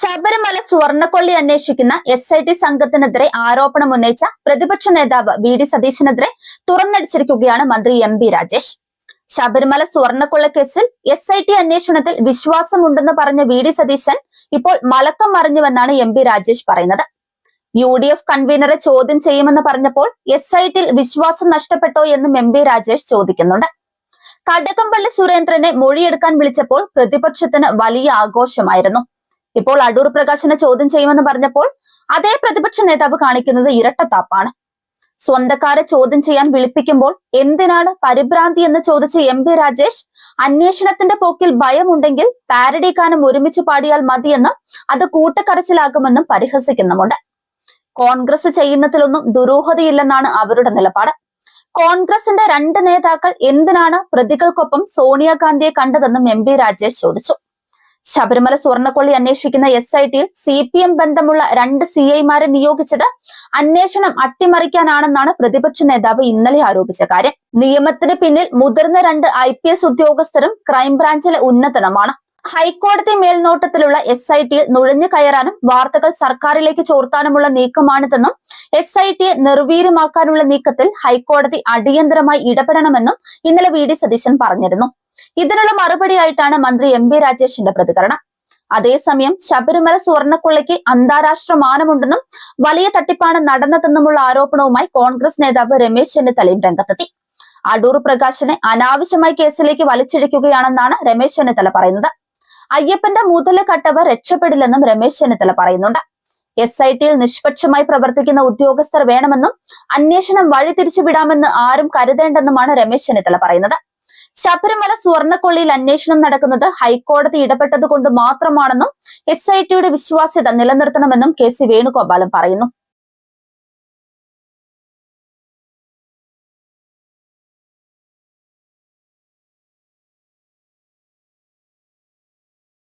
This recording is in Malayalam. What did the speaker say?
ശബരിമല സ്വർണക്കൊള്ളി അന്വേഷിക്കുന്ന എസ് ഐ ടി സംഘത്തിനെതിരെ ആരോപണം ഉന്നയിച്ച പ്രതിപക്ഷ നേതാവ് വി ഡി സതീശനെതിരെ തുറന്നടിച്ചിരിക്കുകയാണ് മന്ത്രി എം ബി രാജേഷ്. ശബരിമല സുവർണക്കൊള്ളക്കേസിൽ കേസിൽ എസ് ഐ ടി അന്വേഷണത്തിൽ വിശ്വാസമുണ്ടെന്ന് പറഞ്ഞ വി ഡി സതീശൻ ഇപ്പോൾ മലക്കം മറിഞ്ഞുവെന്നാണ് എം ബി രാജേഷ് പറയുന്നത്. യു ഡി എഫ് കൺവീനറെ ചോദ്യം ചെയ്യുമെന്ന് പറഞ്ഞപ്പോൾ എസ് ഐ ടിയിൽ വിശ്വാസം നഷ്ടപ്പെട്ടോ എന്നും എം ബി രാജേഷ് ചോദിക്കുന്നുണ്ട്. കടകംപള്ളി സുരേന്ദ്രനെ മൊഴിയെടുക്കാൻ വിളിച്ചപ്പോൾ പ്രതിപക്ഷത്തിന് വലിയ ആഘോഷമായിരുന്നു. ഇപ്പോൾ അടൂർ പ്രകാശിനെ ചോദ്യം ചെയ്യുമെന്ന് പറഞ്ഞപ്പോൾ അതേ പ്രതിപക്ഷ നേതാവ് കാണിക്കുന്നത് ഇരട്ടത്താപ്പാണ്. സ്വന്തക്കാരെ ചോദ്യം ചെയ്യാൻ വിളിപ്പിക്കുമ്പോൾ എന്തിനാണ് പരിഭ്രാന്തി എന്ന് ചോദിച്ച എം പി രാജേഷ് അന്വേഷണത്തിന്റെ പോക്കിൽ ഭയമുണ്ടെങ്കിൽ പാരഡി ഗാനം ഒരുമിച്ച് പാടിയാൽ മതിയെന്നും അത് കൂട്ടക്കരച്ചിലാകുമെന്നും പരിഹസിക്കുന്നുമുണ്ട്. കോൺഗ്രസ് ചെയ്യുന്നതിലൊന്നും ദുരൂഹതയില്ലെന്നാണ് അവരുടെ നിലപാട്. കോൺഗ്രസിന്റെ രണ്ട് നേതാക്കൾ എന്തിനാണ് പ്രതികൾക്കൊപ്പം സോണിയാഗാന്ധിയെ കണ്ടതെന്നും എം രാജേഷ് ചോദിച്ചു. ശബരിമല സ്വർണക്കൊള്ളി അന്വേഷിക്കുന്ന എസ് ഐ ടിയിൽ സി പി എം ബന്ധമുള്ള രണ്ട് സി ഐമാരെ നിയോഗിച്ചത് അന്വേഷണം അട്ടിമറിക്കാനാണെന്നാണ് പ്രതിപക്ഷ നേതാവ് ഇന്നലെ ആരോപിച്ച കാര്യം. നിയമത്തിന് പിന്നിൽ മുതിർന്ന രണ്ട് ഐ ഉദ്യോഗസ്ഥരും ക്രൈംബ്രാഞ്ചിലെ ഉന്നതനുമാണ്. ഹൈക്കോടതി മേൽനോട്ടത്തിലുള്ള എസ് ഐ ടിയിൽ നുഴഞ്ഞു കയറാനും വാർത്തകൾ സർക്കാരിലേക്ക് ചോർത്താനുമുള്ള നീക്കമാണിതെന്നും എസ് ഐ ടിയെ നിർവീര്യമാക്കാനുള്ള നീക്കത്തിൽ ഹൈക്കോടതി അടിയന്തരമായി ഇടപെടണമെന്നും ഇന്നലെ വി ഡി സതീശൻ പറഞ്ഞിരുന്നു. ഇതിനുള്ള മറുപടിയായിട്ടാണ് മന്ത്രി എം ബി രാജേഷിന്റെ പ്രതികരണം. അതേസമയം ശബരിമല സുവർണക്കുള്ളയ്ക്ക് അന്താരാഷ്ട്ര മാനമുണ്ടെന്നും വലിയ തട്ടിപ്പാണ് നടന്നതെന്നുമുള്ള ആരോപണവുമായി കോൺഗ്രസ് നേതാവ് രമേശ് ചെന്നിത്തലയും രംഗത്തെത്തി. അടൂർ പ്രകാശിനെ അനാവശ്യമായി കേസിലേക്ക് വലിച്ചിഴയ്ക്കുകയാണെന്നാണ് രമേശ് ചെന്നിത്തല പറയുന്നത്. അയ്യപ്പന്റെ മുതൽ കട്ടവർ രക്ഷപ്പെടില്ലെന്നും രമേശ് ചെന്നിത്തല പറയുന്നുണ്ട്. എസ് ഐ ടിയിൽ നിഷ്പക്ഷമായി പ്രവർത്തിക്കുന്ന ഉദ്യോഗസ്ഥർ വേണമെന്നും അന്വേഷണം വഴിതിരിച്ചുവിടാമെന്ന് ആരും കരുതേണ്ടെന്നുമാണ് രമേശ് ചെന്നിത്തല പറയുന്നത്. ശബരിമല സ്വർണക്കൊള്ളിയിൽ അന്വേഷണം നടക്കുന്നത് ഹൈക്കോടതി ഇടപെട്ടത് കൊണ്ട് മാത്രമാണെന്നും എസ് ഐ ടിയുടെ വിശ്വാസ്യത നിലനിർത്തണമെന്നും കെ സി വേണുഗോപാലും പറയുന്നു.